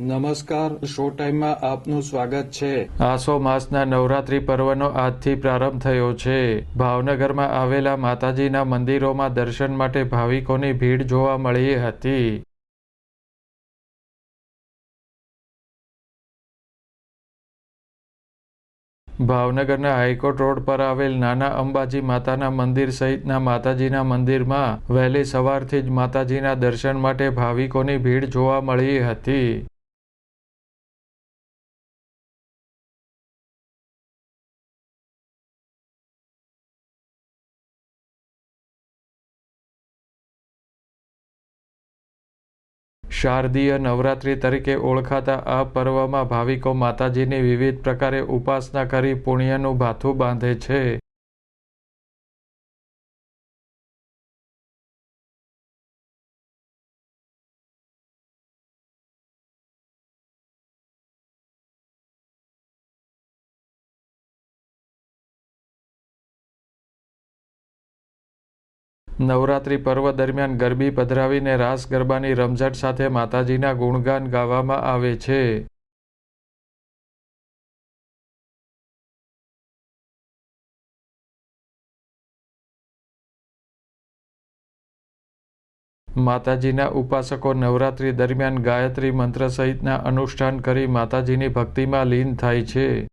નમસ્કાર, શો ટાઈમમાં આપનું સ્વાગત છે. આસો માસના નવરાત્રી પર્વનો આજથી પ્રારંભ થયો છે. ભાવનગરમાં આવેલા માતાજીના મંદિરોમાં દર્શન માટે ભાવિકોની ભીડ જોવા મળી હતી. ભાવનગરના હાઈકોર્ટ રોડ પર આવેલ નાના અંબાજી માતાના મંદિર સહિતના માતાજીના મંદિરમાં વહેલી સવારથી જ માતાજીના દર્શન માટે ભાવિકોની ભીડ જોવા મળી હતી. શારદીય નવરાત્રિ તરીકે ઓળખાતા આ પર્વમાં ભાવિકો માતાજીની વિવિધ પ્રકારે ઉપાસના કરી પુણ્યનું ભાથું બાંધે છે. નવરાત્રી પર્વ દરમિયાન ગરબી પધરાવીને રાસ ગરબાની રમઝટ સાથે માતાજીના ગુણગાન ગાવામાં આવે છે. માતાજીના ઉપાસકો નવરાત્રી દરમિયાન ગાયત્રી મંત્ર સહિતના અનુષ્ઠાન કરી માતાજીની ભક્તિમાં લીન થાય છે.